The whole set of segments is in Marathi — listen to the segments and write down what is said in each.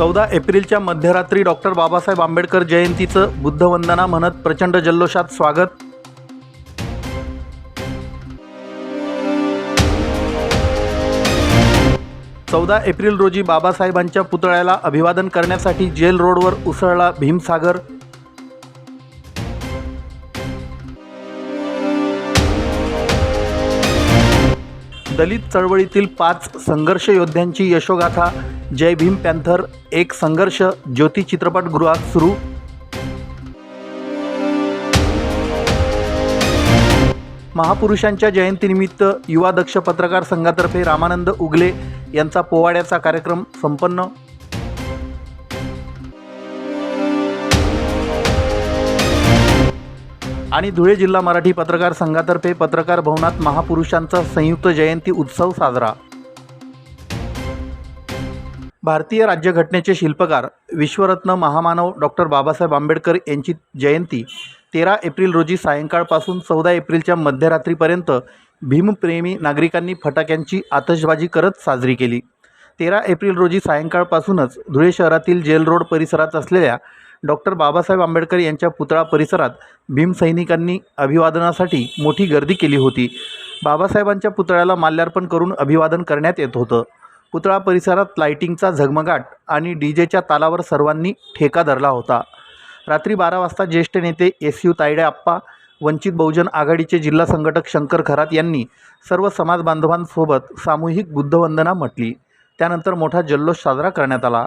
चौदा एप्रिलच्या मध्यरात्री डॉक्टर बाबासाहेब आंबेडकर जयंतीचं बुद्धवंदना म्हणत प्रचंड जल्लोषात स्वागत. चौदा एप्रिल रोजी बाबासाहेबांच्या पुतळ्याला अभिवादन करण्यासाठी जेल रोडवर उसळला भीमसागर. दलित चळवळीतील पाच संघर्ष योद्ध्यांची यशोगाथा. जय भीम पॅन्थर एक संघर्ष ज्योती चित्रपटगृहात सुरू. महापुरुषांच्या जयंतीनिमित्त युवा दक्ष पत्रकार संघातर्फे रामानंद उगले यांचा पोवाड्याचा कार्यक्रम संपन्न. आणि धुळे जिल्हा मराठी पत्रकार संघातर्फे पत्रकार भवनात महापुरुषांचा संयुक्त जयंती उत्सव साजरा. भारतीय राज्यघटनेचे शिल्पकार विश्वरत्न महामानव डॉक्टर बाबासाहेब आंबेडकर यांची जयंती तेरा एप्रिल रोजी सायंकाळपासून चौदा एप्रिलच्या मध्यरात्रीपर्यंत भीमप्रेमी नागरिकांनी फटाक्यांची आतषबाजी करत साजरी केली. तेरा एप्रिल रोजी सायंकाळपासूनच धुळे शहरातील जेल रोड परिसरात असलेल्या डॉक्टर बाबासाहेब आंबेडकर यांच्या पुतळा परिसरात भीमसैनिकांनी अभिवादनासाठी मोठी गर्दी केली होती. बाबासाहेबांच्या पुतळ्याला माल्यार्पण करून अभिवादन करण्यात येत होतं. पुतळा परिसरात लायटिंगचा झगमगाट आणि डी जेच्या तालावर सर्वांनी ठेका धरला होता. रात्री बारा वाजता ज्येष्ठ नेते एस यू तायडे आप्पा वंचित बहुजन आघाडीचे जिल्हा संघटक शंकर खरात यांनी सर्व समाज बांधवांसोबत सामूहिक बुद्धवंदना म्हटली. त्यानंतर मोठा जल्लोष साजरा करण्यात आला.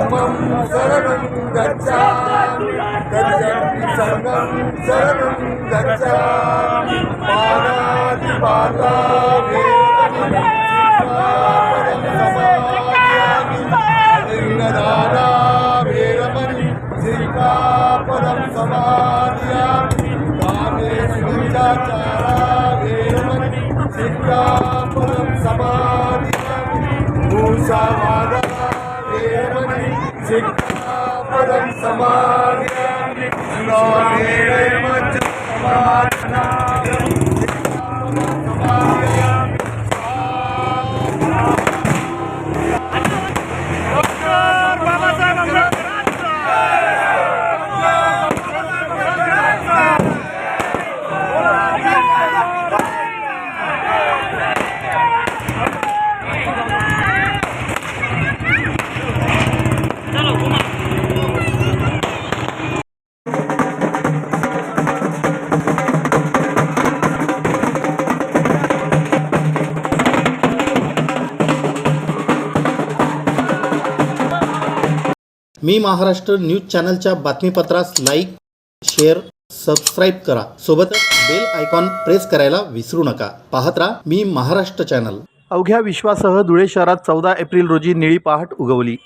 ధర్మం శరణం గచ్చామి గజంతి సంగం శరణం గచ్చామి పాదాది పాదా పరం సమాధియామి కామే సుచారా వేరమణి శిక్షా పరం సమాధియామి భూషా वीरमणि श्रीकापदं समाधियामि मी महाराष्ट्र न्यूज चॅनलच्या बातमीपत्रास लाईक शेअर सबस्क्राईब करा. सोबतच बेल आयकॉन प्रेस करायला विसरू नका. पाहत राहा मी महाराष्ट्र चॅनल. अवघ्या विश्वासह धुळे शहरात चौदा एप्रिल रोजी निळी पहाट उगवली.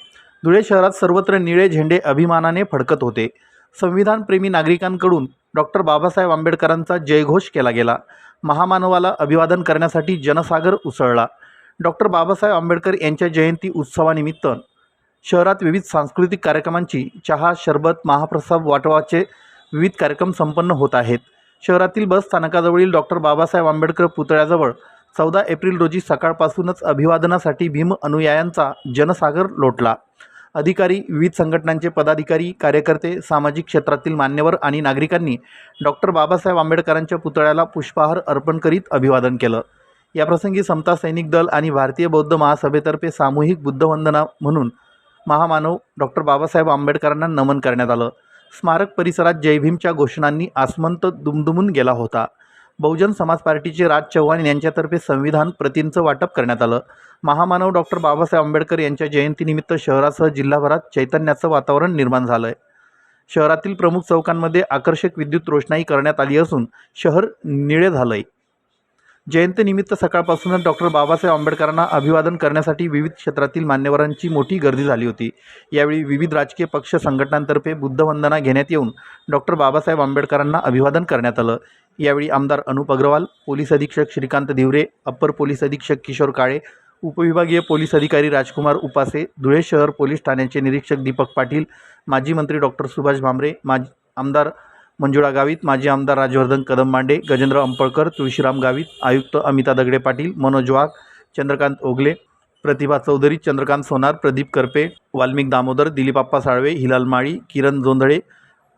धुळे शहरात सर्वत्र निळे झेंडे अभिमानाने फडकत होते. संविधानप्रेमी नागरिकांकडून डॉक्टर बाबासाहेब आंबेडकरांचा जयघोष केला गेला. महामानवाला अभिवादन करण्यासाठी जनसागर उसळला. डॉक्टर बाबासाहेब आंबेडकर यांच्या जयंती उत्सवानिमित्त शहरात विविध सांस्कृतिक कार्यक्रमांची चहा शरबत महाप्रसाद वाटवाचे विविध कार्यक्रम संपन्न होत आहेत. शहरातील बस स्थानकाजवळील डॉक्टर बाबासाहेब आंबेडकर पुतळ्याजवळ चौदा एप्रिल रोजी सकाळपासूनच अभिवादनासाठी भीम अनुयायांचा जनसागर लोटला. अधिकारी विविध संघटनांचे पदाधिकारी कार्यकर्ते सामाजिक क्षेत्रातील मान्यवर आणि नागरिकांनी डॉक्टर बाबासाहेब आंबेडकरांच्या पुतळ्याला पुष्पहार अर्पण करीत अभिवादन केलं. याप्रसंगी समता सैनिक दल आणि भारतीय बौद्ध महासभेतर्फे सामूहिक बुद्धवंदना म्हणून महामानव डॉक्टर बाबासाहेब आंबेडकरांना नमन करण्यात आलं. स्मारक परिसरात जयभीमच्या घोषणांनी आसमंत दुमदुमून गेला होता. बहुजन समाज पार्टीचे राज चव्हाण यांच्यातर्फे संविधान प्रतींचं वाटप करण्यात आलं. महामानव डॉक्टर बाबासाहेब आंबेडकर यांच्या जयंतीनिमित्त शहरासह जिल्हाभरात चैतन्याचं वातावरण निर्माण झालं आहे शहरातील प्रमुख चौकांमध्ये आकर्षक विद्युत रोषणाई करण्यात आली असून शहर निळे झालं आहे जयंतीनिमित्त सकाळपासूनच डॉक्टर बाबासाहेब आंबेडकरांना अभिवादन करण्यासाठी विविध क्षेत्रातील मान्यवरांची मोठी गर्दी झाली होती. यावेळी विविध राजकीय पक्ष संघटनांतर्फे बुद्धवंदना घेण्यात येऊन डॉक्टर बाबासाहेब आंबेडकरांना अभिवादन करण्यात आलं. यावेळी आमदार अनुप अग्रवाल पोलीस अधीक्षक श्रीकांत धिवरे अप्पर पोलीस अधीक्षक किशोर काळे उपविभागीय पोलीस अधिकारी राजकुमार उपासे धुळे शहर पोलीस ठाण्याचे निरीक्षक दीपक पाटील माजी मंत्री डॉक्टर सुभाष भामरे माजी आमदार मंजुळा गावित माजी आमदार राजवर्धन कदम मांडे गजेंद्र अंपळकर तुळशीराम गावित आयुक्त अमिता दगडे पाटील मनोज वाघ चंद्रकांत ओगले प्रतिभा चौधरी चंद्रकांत सोनार प्रदीप करपे वाल्मिक दामोदर दिलीपाप्पा साळवे हिलाल माळी किरण जोंधळे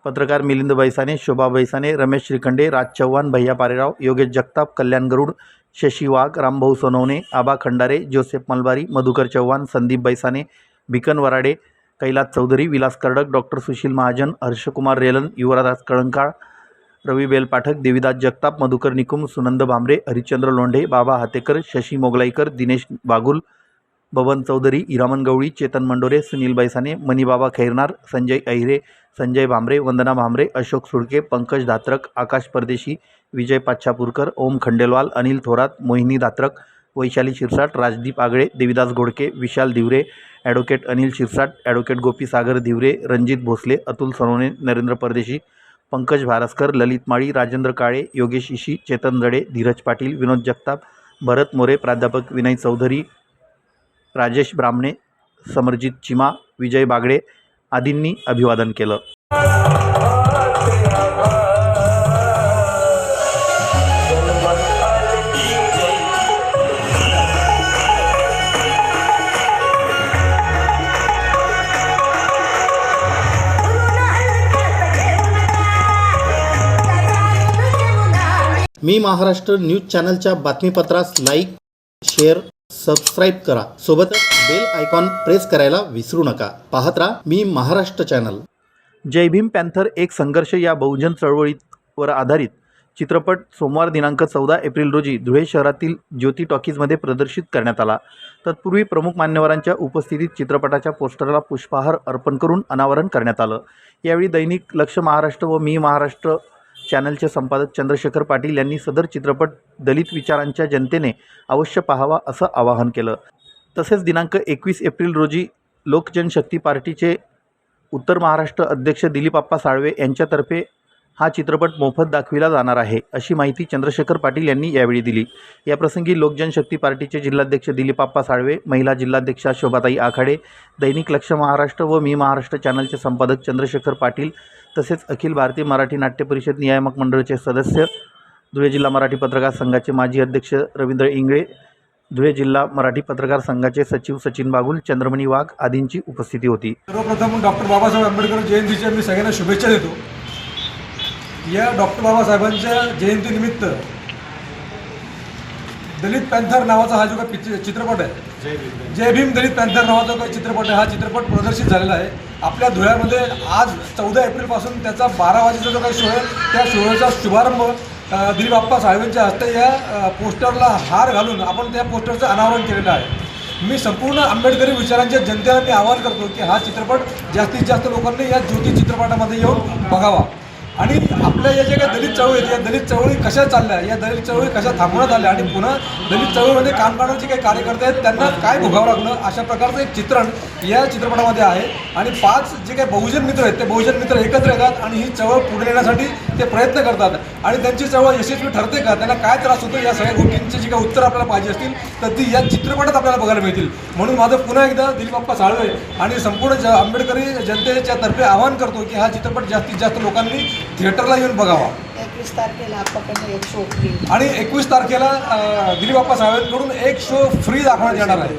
पत्रकार मिलिंद बैसाने शोभा बैसाने रमेश श्रीखंडे राज चव्हाण भैया पारेराव योगेश जगताप कल्याण गरुड शशी वाघ रामभाऊ सोनवणे आबा खंडारे जोसेफ मलबारी मधुकर चव्हाण संदीप बैसाने भिकन वराडे कैलास चौधरी विलास कर्डक डॉक्टर सुशील महाजन हर्षकुमार रेलन युवराज कळंकाळ रवी बेलपाठक देविदास जगताप मधुकर निकुम सुनंद भांबरे हरिश्चंद्र लोंढे बाबा हातेकर शशी मोगलाईकर दिनेश बागुल बबन चौधरी इरामन गवळी चेतन मंडोरे सुनील बैसाने मणिबाबा खैरनार संजय अहिरे संजय भांबरे वंदना भांबरे अशोक सुडके पंकज धात्रक आकाश परदेशी विजय पाच्छापूरकर ओम खंडेलवाल अनिल थोरात मोहिनी धात्रक वैशाली शिरसाट राजदीप आगळे देविदास घोडके विशाल दिवरे ॲडव्होकेट अनिल शिरसाट ॲडव्होकेट गोपी सागर दिवरे रणजित भोसले अतुल सरोणे नरेंद्र परदेशी पंकज भारस्कर ललित माळी राजेंद्र काळे योगेश इशी चेतन जडे धीरज पाटील विनोद जगताप भरत मोरे प्राध्यापक विनय चौधरी राजेश ब्राह्मणे समरजित चिमा विजय बागडे आदींनी अभिवादन केलं. मी महाराष्ट्र न्यूज चॅनलच्या बातमीपत्रास लाईक शेअर सबस्क्राईब करा. सोबतच बेल आयकॉन प्रेस करायला विसरू नका. पाहत राहा मी महाराष्ट्र चॅनल. जय भीम पॅन्थर एक संघर्ष या बहुजन चळवळीवर आधारित चित्रपट सोमवार दिनांक चौदा एप्रिल रोजी धुळे शहरातील ज्योती टॉकीजमध्ये प्रदर्शित करण्यात आला. तत्पूर्वी प्रमुख मान्यवरांच्या उपस्थितीत चित्रपटाच्या पोस्टरला पुष्पहार अर्पण करून अनावरण करण्यात आलं. यावेळी दैनिक लक्ष महाराष्ट्र व मी महाराष्ट्र चॅनलचे संपादक चंद्रशेखर पाटील यांनी सदर चित्रपट दलित विचारांच्या जनतेने अवश्य पाहावा असं आवाहन केलं. तसेच दिनांक एकवीस एप्रिल रोजी लोकजनशक्ती पार्टीचे उत्तर महाराष्ट्र अध्यक्ष दिलीपाप्पा साळवे यांच्यातर्फे हा चित्रपट मोफत दाखविला जाणार आहे अशी माहिती चंद्रशेखर पाटील यांनी यावेळी दिली. याप्रसंगी लोकजनशक्ती पार्टीचे जिल्हाध्यक्ष दिलीपाप्पा साळवे महिला जिल्हाध्यक्षा शोभाताई आखाडे दैनिक लक्ष महाराष्ट्र व मी महाराष्ट्र चॅनलचे संपादक चंद्रशेखर पाटील तसेच अखिल भारतीय मराठी नाट्य परिषद नियामक मंडळाचे सदस्य धुळे जिल्हा मराठी पत्रकार संघाचे माजी अध्यक्ष रवींद्र इंगळे धुळे जिल्हा मराठी पत्रकार संघाचे सचिव सचिन बागुल चंद्रमणी वाघ आदींची उपस्थिती होती. सर्वप्रथम डॉक्टर बाबासाहेब आंबेडकर जयंतीच्या मी सगळ्यांना शुभेच्छा देतो. या डॉक्टर बाबासाहेबांच्या जयंतीनिमित्त दलित पॅन्थर नावाचा हा जो काही चित्रपट आहे जय भीम दलित. पॅन्थर नावाचा काही चित्रपट हा चित्रपट प्रदर्शित झालेला आहे. आपल्या धुळ्यामध्ये आज चौदा एप्रिलपासून त्याचा बारा वाजेचा जो काही शो आहे त्या शोचा शुभारंभ दिलीबाप्पा दिलीप आप्पा हस्ते या पोस्टरला हार घालून आपण त्या पोस्टरचं अनावरण केलेलं आहे. मी संपूर्ण आंबेडकरी विचारांच्या जनतेला मी आवाहन करतो की हा चित्रपट जास्तीत जास्त लोकांनी या ज्योती चित्रपटामध्ये येऊन बघावा. आणि आपल्या या ज्या काही दलित चळवळी आहेत या दलित चळवळी कशा चालल्या या दलित चळवळी कशा थांबवण्यात आल्या आणि पुन्हा दलित चळवळीमध्ये काम करण्याचे काही कार्यकर्ते आहेत त्यांना काय भोगावं लागलं? अशा प्रकारचं एक चित्रण या चित्रपटामध्ये आहे. आणि पाच जे काही बहुजन मित्र आहेत ते बहुजन मित्र एकत्र येतात आणि ही चळवळ पुढे नेण्यासाठी ते प्रयत्न करतात. आणि त्यांची चळवळ यशस्वी ठरते का? त्यांना काय त्रास होतो? या सगळ्या गोष्टींची जी काही उत्तर आपल्याला पाहिजे असतील तर ती या चित्रपटात आपल्याला बघायला मिळतील. म्हणून माझं पुन्हा एकदा दिलबाप्पा साळवे आणि संपूर्ण ज आंबेडकरी जनतेच्या तर्फे आवाहन करतो की हा चित्रपट जास्तीत जास्त लोकांनी थिएटरला येऊन बघावा. एकवीस तारखेला आपल्याकडनं एक शो फ्री आणि एकवीस तारखेला अं, दिलीप बाप्पा साळवेंकडून एक शो फ्री दाखवण्यात येणार आहे.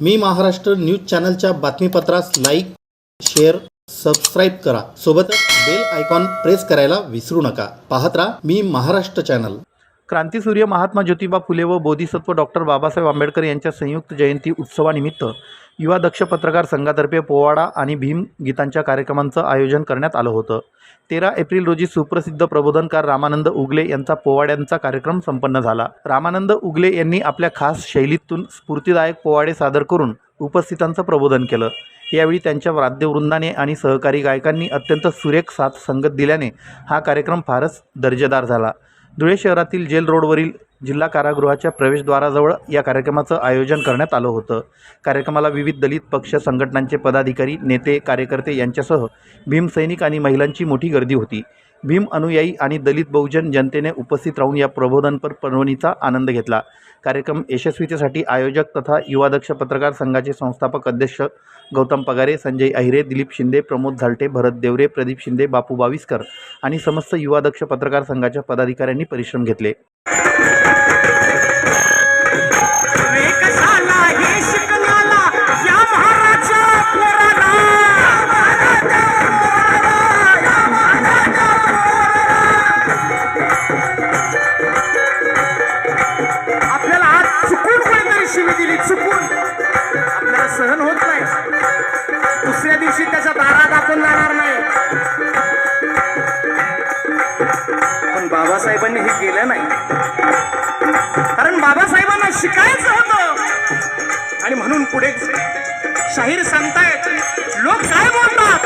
मी महाराष्ट्र न्यूज चॅनलच्या बातमीपत्रास लाईक शेअर सबस्क्राईब करा. सोबतच बेल आयकॉन प्रेस करायला विसरू नका. पाहत राहा मी महाराष्ट्र चॅनल. क्रांतीसूर्य महात्मा ज्योतिबा फुले व बोधिसत्व डॉक्टर बाबासाहेब आंबेडकर यांच्या संयुक्त जयंती उत्सवानिमित्त युवा दक्ष पत्रकार संघातर्फे पोवाडा आणि भीम गीतांच्या कार्यक्रमांचं आयोजन करण्यात आलं होतं. तेरा एप्रिल रोजी सुप्रसिद्ध प्रबोधनकार रामानंद उगले यांचा पोवाड्यांचा कार्यक्रम संपन्न झाला. रामानंद उगले यांनी आपल्या खास शैलीतून स्फूर्तीदायक पोवाडे सादर करून उपस्थितांचं प्रबोधन केलं. यावेळी त्यांच्या वाद्यवृंदाने आणि सहकारी गायकांनी अत्यंत सुरेख साथ संगत दिल्याने हा कार्यक्रम फारच दर्जेदार झाला. धुळे शहरातील जेल रोडवरील जिल्हा कारागृहाच्या प्रवेशद्वाराजवळ या कार्यक्रमाचं आयोजन करण्यात आलं होतं. कार्यक्रमाला विविध दलित पक्ष संघटनांचे पदाधिकारी नेते कार्यकर्ते यांच्यासह भीमसैनिक आणि महिलांची मोठी गर्दी होती. भीम अनुयायी आणि दलित बहुजन जनतेने उपस्थित राहून या प्रबोधनपर पर्वणीचा आनंद घेतला. कार्यक्रम यशस्वीतेसाठी आयोजक तथा युवादक्ष पत्रकार संघाचे संस्थापक अध्यक्ष गौतम पगारे संजय अहिरे दिलीप शिंदे प्रमोद झालटे भरत देवरे प्रदीप शिंदे बापू बाविस्कर आणि समस्त युवादक्ष पत्रकार संघाच्या पदाधिकाऱ्यांनी परिश्रम घेतले. दिवशी दाखवून जाणार नाही. पण बाबासाहेबांनी हे केलं नाही. कारण बाबासाहेबांना शिकायचं होतं. आणि म्हणून पुढे शाहीर सांगतायत लोक काय बोलतात?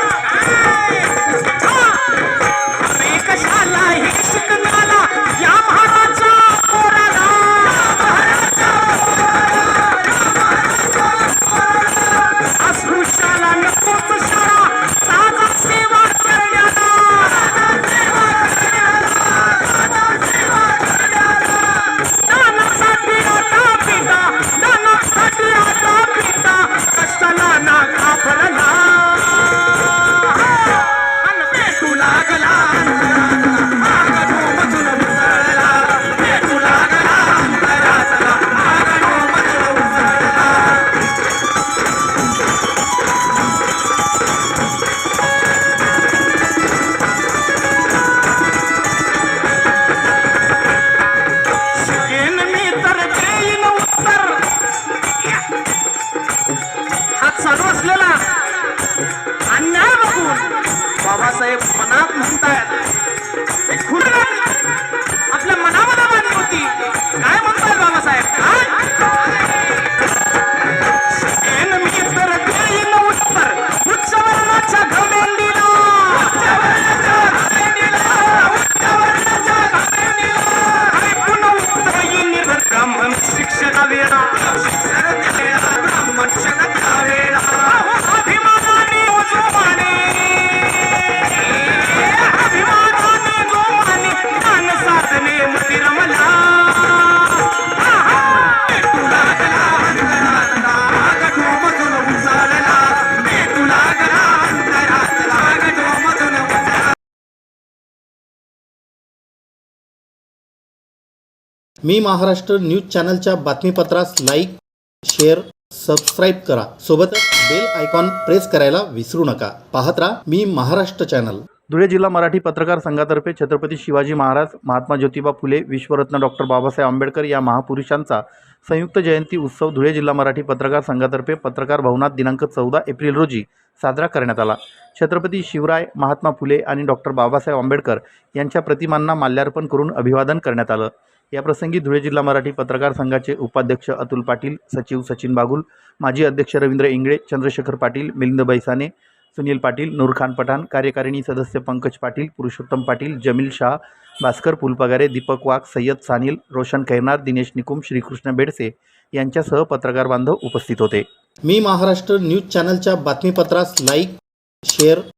मी महाराष्ट्र न्यूज चॅनलच्या बातमीपत्रास लाईक शेअर सबस्क्राईब करा. सोबतच बेल आयकॉन प्रेस करायला विसरू नका. पाहत राहा मी महाराष्ट्र चॅनल. धुळे जिल्हा मराठी पत्रकार संघातर्फे छत्रपती शिवाजी महाराज महात्मा ज्योतिबा फुले विश्वरत्न डॉक्टर बाबासाहेब आंबेडकर या महापुरुषांचा संयुक्त जयंती उत्सव धुळे जिल्हा मराठी पत्रकार संघातर्फे पत्रकार भवनात दिनांक चौदा एप्रिल रोजी साजरा करण्यात आला. छत्रपती शिवराय महात्मा फुले आणि डॉक्टर बाबासाहेब आंबेडकर यांच्या प्रतिमांना माल्यार्पण करून अभिवादन करण्यात आलं. याप्रसंगी धुळे जिल्हा मराठी पत्रकार संघाचे उपाध्यक्ष अतुल पाटील सचिव सचिन बागुल माजी अध्यक्ष रवींद्र इंगळे चंद्रशेखर पाटील मिलिंद बैसाने सुनील पाटील नूरखान पठाण कार्यकारिणी सदस्य पंकज पाटील पुरुषोत्तम पाटील जमील शाह भास्कर फुलपगारे दीपक वाघ सय्यद सानिल रोशन खैरनार दिनेश निकुम श्रीकृष्ण बेडसे यांच्यासह पत्रकार बांधव उपस्थित होते. मी महाराष्ट्र न्यूज चॅनलच्या बातमीपत्रास लाईक शेअर